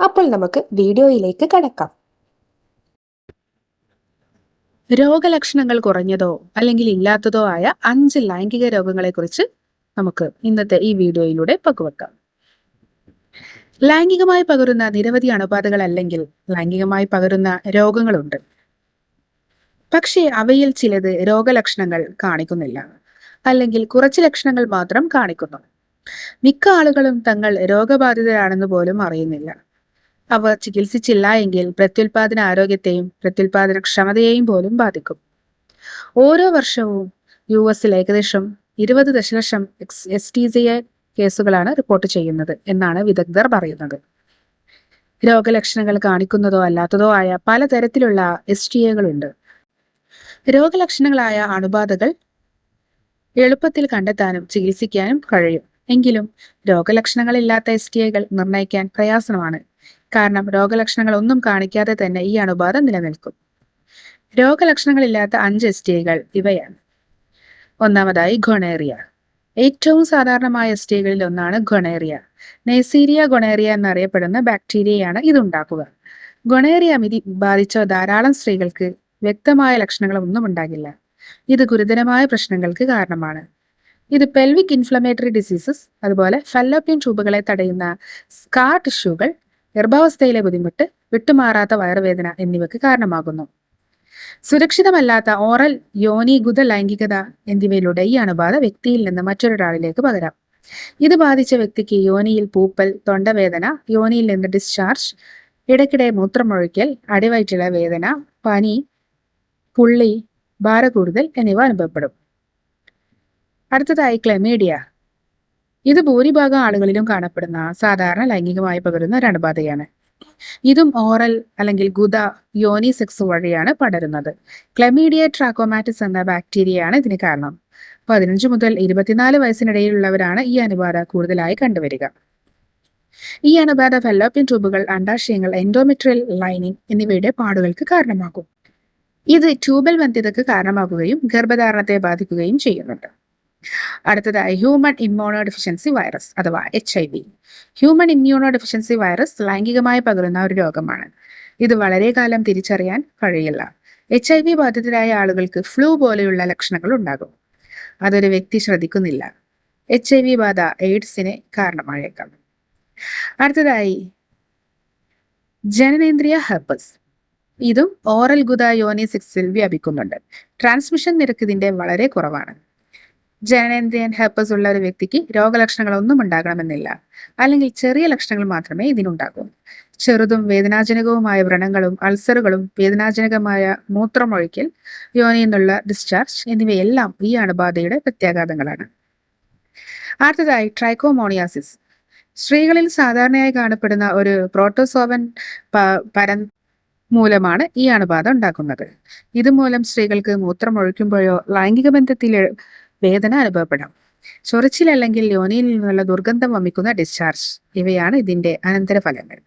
അപ്പോൾ നമുക്ക് വീഡിയോയിലേക്ക് കടക്കാം. രോഗലക്ഷണങ്ങൾ കുറഞ്ഞതോ അല്ലെങ്കിൽ ഇല്ലാത്തതോ ആയ അഞ്ച് ലൈംഗിക രോഗങ്ങളെക്കുറിച്ച് നമുക്ക് ഇന്നത്തെ ഈ വീഡിയോയിലൂടെ പങ്കുവെക്കാം. ലൈംഗികമായി പകരുന്ന നിരവധി അണുബാധകൾ അല്ലെങ്കിൽ ലൈംഗികമായി പകരുന്ന രോഗങ്ങളുണ്ട്. പക്ഷേ അവയിൽ ചിലത് രോഗലക്ഷണങ്ങൾ കാണിക്കുന്നില്ല. അല്ലെങ്കിൽ കുറച്ച് ലക്ഷണങ്ങൾ മാത്രം കാണിക്കുന്നു. മിക്ക ആളുകളും തങ്ങൾ രോഗബാധിതരാണെന്ന് പോലും അറിയുന്നില്ല. അവ ചികിത്സിച്ചില്ല എങ്കിൽ പ്രത്യുൽപാദന ആരോഗ്യത്തെയും പ്രത്യുൽപാദന ക്ഷമതയെയും പോലും ബാധിക്കും. ഓരോ വർഷവും യു എസിൽ ഏകദേശം ഇരുപത് ദശലക്ഷം എസ് ടി സി കേസുകളാണ് റിപ്പോർട്ട് ചെയ്യുന്നത് എന്നാണ് വിദഗ്ധർ പറയുന്നത്. രോഗലക്ഷണങ്ങൾ കാണിക്കുന്നതോ അല്ലാത്തതോ ആയ പലതരത്തിലുള്ള എസ് ടി എകളുണ്ട് രോഗലക്ഷണങ്ങളായ അണുബാധകൾ എളുപ്പത്തിൽ കണ്ടെത്താനും ചികിത്സിക്കാനും കഴിയും. എങ്കിലും രോഗലക്ഷണങ്ങളില്ലാത്ത എസ് ടി ഐകൾ നിർണയിക്കാൻ പ്രയാസമാണ്. കാരണം രോഗലക്ഷണങ്ങൾ ഒന്നും കാണിക്കാതെ തന്നെ ഈ അണുബാധ നിലനിൽക്കും. രോഗലക്ഷണങ്ങളില്ലാത്ത അഞ്ച് എസ് ടി ഐകൾ ഇവയാണ്. ഒന്നാമതായി ഗൊണേറിയ. ഏറ്റവും സാധാരണമായ എസ് ടി ഐകളിൽ ഒന്നാണ് ഗൊണേറിയ. നെയ്സീരിയ ഗൊണേറിയ എന്നറിയപ്പെടുന്ന ബാക്ടീരിയയാണ് ഇതുണ്ടാക്കുക. ഗൊണേറിയ മിതി ബാധിച്ച ധാരാളം സ്ത്രീകൾക്ക് വ്യക്തമായ ലക്ഷണങ്ങളൊന്നും ഉണ്ടാകില്ല. ഇത് ഗുരുതരമായ പ്രശ്നങ്ങൾക്ക് കാരണമാണ്. ഇത് പെൽവിക് ഇൻഫ്ലമേറ്ററി ഡിസീസസ് അതുപോലെ ഫെല്ലോപ്യൻ ട്യൂബുകളെ തടയുന്ന സ്കാർ ടിഷ്യൂകൾ ഗർഭാവസ്ഥയിലെ ബുദ്ധിമുട്ട് വിട്ടുമാറാത്ത വയറുവേദന എന്നിവയ്ക്ക് കാരണമാകുന്നു. സുരക്ഷിതമല്ലാത്ത ഓറൽ യോനി ഗുദ ലൈംഗികത എന്നിവയിലൂടെ ഈ അണുബാധ വ്യക്തിയിൽ നിന്ന് മറ്റൊരാളിലേക്ക് പകരാം. ഇത് ബാധിച്ച വ്യക്തിക്ക് യോനിയിൽ പൂപ്പൽ തൊണ്ടവേദന യോനിയിൽ നിന്ന് ഡിസ്ചാർജ് ഇടയ്ക്കിടെ മൂത്രമൊഴിക്കൽ അടിവയറ്റിലെ വേദന പനി പുള്ളി ഭാരകൂടുതൽ എന്നിവ അനുഭവപ്പെടും. അടുത്തതായി ക്ലെമീഡിയ. ഇത് ഭൂരിഭാഗം ആളുകളിലും കാണപ്പെടുന്ന സാധാരണ ലൈംഗികമായി പകരുന്ന ഒരു ഇതും ഓറൽ അല്ലെങ്കിൽ ഗുദ യോനി സെക്സ് വഴിയാണ് പടരുന്നത്. ക്ലെമീഡിയ ട്രാക്കോമാറ്റിസ് എന്ന ബാക്ടീരിയയാണ് ഇതിന് കാരണം. പതിനഞ്ച് മുതൽ ഇരുപത്തിനാല് വയസ്സിനിടയിലുള്ളവരാണ് ഈ അണുബാധ കൂടുതലായി കണ്ടുവരിക. ഈ അണുബാധ ഫെല്ലോപ്യൻ ട്യൂബുകൾ അണ്ടാശയങ്ങൾ എൻഡോമെട്രിയൽ ലൈനിങ് എന്നിവയുടെ പാടുകൾക്ക് കാരണമാകും. ഇത് ട്യൂബൽ വന്ധ്യതയ്ക്ക് കാരണമാകുകയും ഗർഭധാരണത്തെ ബാധിക്കുകയും ചെയ്യുന്നുണ്ട്. അടുത്തതായി ഹ്യൂമൻ ഇമ്മ്യൂണോ ഡെഫിഷ്യൻസി വൈറസ് അഥവാ H I V human immunodeficiency virus ലൈംഗികമായി പകരുന്ന ഒരു രോഗമാണ്. ഇത് വളരെ കാലം തിരിച്ചറിയാൻ കഴിയില്ല. എച്ച് ഐ വി ബാധിതരായ ആളുകൾക്ക് ഫ്ലൂ പോലെയുള്ള ലക്ഷണങ്ങൾ ഉണ്ടാകും. അതൊരു വ്യക്തി ശ്രദ്ധിക്കുന്നില്ല. എച്ച് ഐ വി ബാധ എയ്ഡ്സിനെ കാരണമായേക്കാം. അടുത്തതായി ജനനേന്ദ്രിയ ഹെർപ്പസ് ഇതും ഓറൽ ഗുദ യോനി യോനിസിക്സിൽ വ്യാപിക്കുന്നുണ്ട്. ട്രാൻസ്മിഷൻ നിരക്ക് ഇതിന്റെ വളരെ കുറവാണ്. ജനനേന്ദ്രിയൻ ഹെർപ്പസ് ഉള്ള ഒരു വ്യക്തിക്ക് രോഗലക്ഷണങ്ങളൊന്നും ഉണ്ടാകണമെന്നില്ല. അല്ലെങ്കിൽ ചെറിയ ലക്ഷണങ്ങൾ മാത്രമേ ഇതിനുണ്ടാകൂ. ചെറുതും വേദനാജനകവുമായ വ്രണങ്ങളും അൾസറുകളും വേദനാജനകമായ മൂത്രമൊഴിക്കൽ യോനിയിൽ നിന്നുള്ള ഡിസ്ചാർജ് എന്നിവയെല്ലാം ഈ അണുബാധയുടെ പ്രത്യാഘാതങ്ങളാണ്. അടുത്തതായി ട്രൈക്കോമോണിയാസിസ് സ്ത്രീകളിൽ സാധാരണയായി കാണപ്പെടുന്ന ഒരു പ്രോട്ടോസോവൻ പര മൂലമാണ് ഈ അണുബാധ ഉണ്ടാക്കുന്നത്. ഇതുമൂലം സ്ത്രീകൾക്ക് മൂത്രമൊഴിക്കുമ്പോഴോ ലൈംഗിക ബന്ധത്തിൽ വേദന അനുഭവപ്പെടാം. ചൊറിച്ചിൽ അല്ലെങ്കിൽ യോനിയിൽ നിന്നുള്ള ദുർഗന്ധം വമിക്കുന്ന ഡിസ്ചാർജ് ഇവയാണ് ഇതിന്റെ അനന്തരഫലങ്ങൾ.